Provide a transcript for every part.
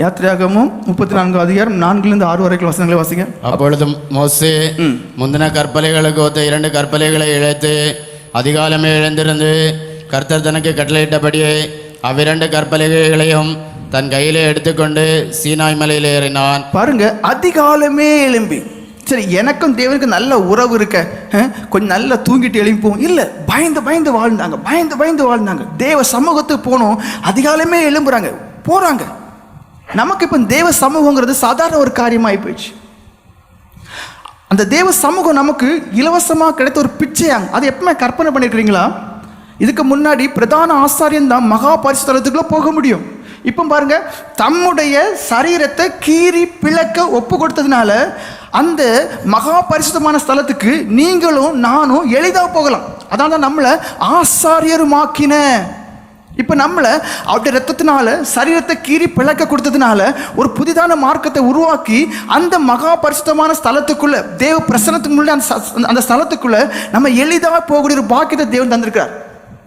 யாத்திரையாகமும் முப்பத்தி நான்கு அதிகாரம் நான்கிலிருந்து ஆறு வரைக்கும் வசனங்களை வாசிங்க. அப்பொழுது மோசே முந்தின கற்பலைகளுக்கு ஒத்த இரண்டு கற்பலைகளை இழைத்து அதிகாலமே எழுந்திருந்து கர்த்தர் தனக்கு கட்டளையிட்டபடியே அவ்விரண்டு கற்பலைகளையும் தன் கையிலே எடுத்துக்கொண்டு சீனாய் மலையில் ஏறினான். பாருங்க அதிகாலமே எழும்பி. சரி எனக்கும் தேவனுக்கு நல்ல உறவு இருக்க கொஞ்சம் நல்லா தூங்கிட்டு எழும்பிப்போம். இல்லை பயந்து பயந்து வாழ்ந்தாங்க பயந்து பயந்து வாழ்ந்தாங்க. தேவ சமூகத்துக்கு போனோம் அதிகாலமே எழும்புறாங்க போறாங்க. நமக்கு இப்போ தேவ சமூகங்கிறது சாதாரண ஒரு காரியமாகி போயிடுச்சு. அந்த தேவ சமூகம் நமக்கு இலவசமாக கிடைத்த ஒரு பிச்சையாங்க. அதை எப்பவுமே கற்பனை பண்ணியிருக்கிறீங்களா இதுக்கு முன்னாடி பிரதான ஆசாரியன் தான் மகா பரிசுத்தலத்துக்குள்ளே போக முடியும். இப்போ பாருங்க தம்முடைய சரீரத்தை கீறி பிளக்க ஒப்பு கொடுத்ததுனால அந்த மகா பரிசுத்தமான ஸ்தலத்துக்கு நீங்களும் நானும் எளிதாக போகலாம். அதான் தான் நம்மளை ஆசாரியருமாக்கின. இப்போ நம்மளை அவருடைய ரத்தத்தினால சரீரத்தை கீறி பிளக்க கொடுத்ததுனால ஒரு புதிதான மார்க்கத்தை உருவாக்கி அந்த மகா பரிசுத்தமான ஸ்தலத்துக்குள்ள தேவ பிரசனத்துக்கு முன்னாடி அந்த அந்த ஸ்தலத்துக்குள்ள நம்ம எளிதாக போகக்கூடிய ஒரு பாக்கியத்தை தேவன் தந்திருக்கிறார்.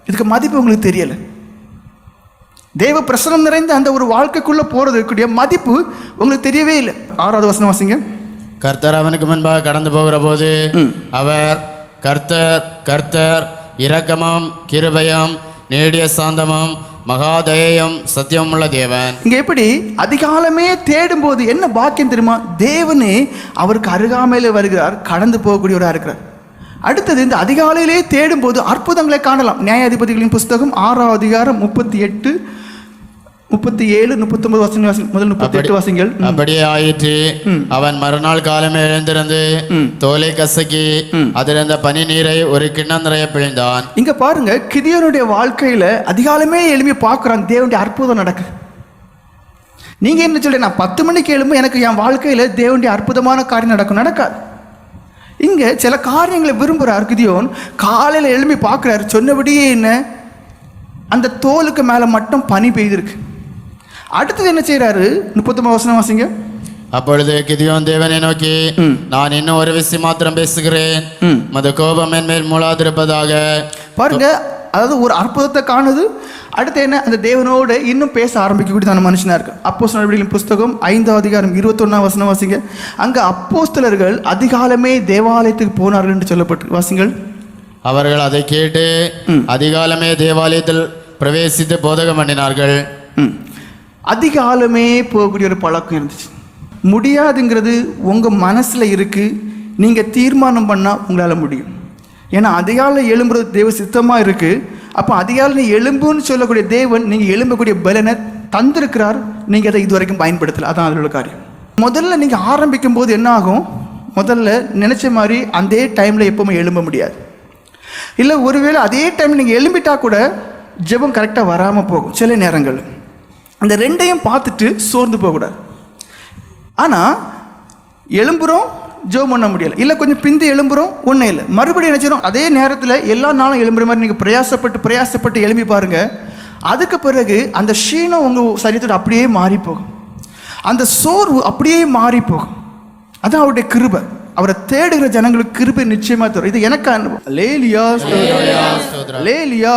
இதுக்கு மதிப்பு உங்களுக்கு தெரியல. தேவ பிரசனம் நிறைந்த அந்த ஒரு வாழ்க்கைக்குள்ள போறதுக்குரிய மதிப்பு உங்களுக்கு தெரியவே இல்லை. ஆறாவது வசனம் வாசிங்க. கர்த்தர் அவனுக்கு முன்பாக கடந்து போகிற போது அவர் கர்த்தர் கர்த்தர் இரக்கமும் கிருபையும் நீடிய சாந்தமும் மகாதேயம் சத்தியம் உள்ள தேவன். இங்க எப்படி? அதிகாலமே தேடும்போது என்ன பாக்கியம் தெரியுமா? தேவனே அவருக்கு அருகாமையில் வருகிறார் கடந்து போகக்கூடியவராக இருக்கிறார். அடுத்தது இந்த அதிகாலையிலே தேடும்போது அற்புதங்களை காணலாம். நியாயாதிபதிகளின் புஸ்தகம் ஆறாம் அதிகாரம் முப்பத்தி எட்டு முப்பத்தி ஏழு முப்பத்தொன்பது வசனங்கள் வாசி முதல் முப்பத்தி எட்டு வாசிங்கள் ம். அப்படியே ஆயிற்று. அவன் மறுநாள் காலமே எழுந்திருந்து தோலை கசக்கி அதிலிருந்த பனி நீரை ஒரு கிண்ணம் நிறைய பிழிந்தான். இங்க பாருங்க கிதியோனுடைய வாழ்க்கையில அதிகாலமே எழுப்பி பார்க்குறாங்க. தேவனுடைய அற்புதம் நடக்குது. நீங்க என்ன சொல்ற நான் பத்து மணிக்கு எழும்பு எனக்கு என் வாழ்க்கையில தேவனுடைய அற்புதமான காரியம் நடக்கும். நடக்காது. இங்க சில காரியங்களை விரும்புறார் கிதியோன். காலையில எழும்பி பார்க்குறாரு. சொன்னபடியே என்ன? அந்த தோலுக்கு மேல மட்டும் பனி பெய்திருக்கு. அடுத்தது என்ன செய்றாரு? முப்பத்தொன்பது வசனம் வாசிங்க. அப்பொழுது கிதியோன் தேவனை நோக்கி நான் இன்னும் ஒரு விஷயம் மாத்திரம் பேசுகிறேன். மது கோபம் என் மேல் மூளாதிருப்பதாக பாருங்க அதாவது ஒரு அற்புதத்தை காணுது. அடுத்து என்ன? அந்த தேவனோடு இன்னும் பேச ஆரம்பிக்கக்கூடியதான மனுஷனா இருக்கு. அப்போஸ் நடவடிக்கைகளின் புஸ்தகம் ஐந்தாவது அதிகாரம் இருபத்தொன்னாம் வசனம் வாசிங்க. அங்க அப்போஸ்தலர்கள் அதிகாலமே தேவாலயத்துக்கு போனார்கள் என்று சொல்லப்பட்டு வாசிங்கள். அவர்கள் அதை கேட்டு அதிகாலமே தேவாலயத்தில் பிரவேசித்து போதகம் பண்ணினார்கள். அதிக அதிகாலமே போகக்கூடிய ஒரு பழக்கம் இருந்துச்சு. முடியாதுங்கிறது உங்கள் மனசில் இருக்குது நீங்கள் தீர்மானம் பண்ணால் உங்களால் முடியும். ஏன்னா அதிகாலை எழும்புறது தேவ சித்தமாக இருக்குது அப்போ அதிகாலை நீ எழும்புன்னு சொல்லக்கூடிய தேவன் நீங்கள் எழும்பக்கூடிய பலனை தந்திருக்கிறார். நீங்கள் அதை இதுவரைக்கும் பயன்படுத்தலை. அதான் அதோட காரியம். முதல்ல நீங்கள் ஆரம்பிக்கும் போது என்ன ஆகும்? முதல்ல நினச்ச மாதிரி அதே டைமில் எப்பவுமே எழும்ப முடியாது. இல்லை ஒருவேளை அதே டைம் நீங்கள் எழும்பிட்டா கூட ஜெபம் கரெக்டாக வராமல் போகும். சில நேரங்கள் அந்த ரெண்டையும் பார்த்துட்டு சோர்ந்து போகக்கூடாது. ஆனால் எழும்புறோம் ஜெபம் பண்ண முடியல. இல்லை கொஞ்சம் பிந்தி எழும்புறோம் ஒன்றும் இல்லை. மறுபடியும் செய்யணும் அதே நேரத்தில் எல்லா நாளும் எழும்புற மாதிரி நீங்கள் பிரயாசப்பட்டு பிரயாசப்பட்டு எழும்பி பாருங்க. அதுக்கு பிறகு அந்த ஷீனம் உங்கள் சரீரத்தோட அப்படியே மாறி போகும் அந்த சோர்வு அப்படியே மாறி போகும் அதான் அவருடைய கிருபை. அவரை தேடுகிற ஜனங்களுக்கு கிருபை நிச்சயமா தரும். இது எனக்கு அனுபவம். லேலியா லேலியா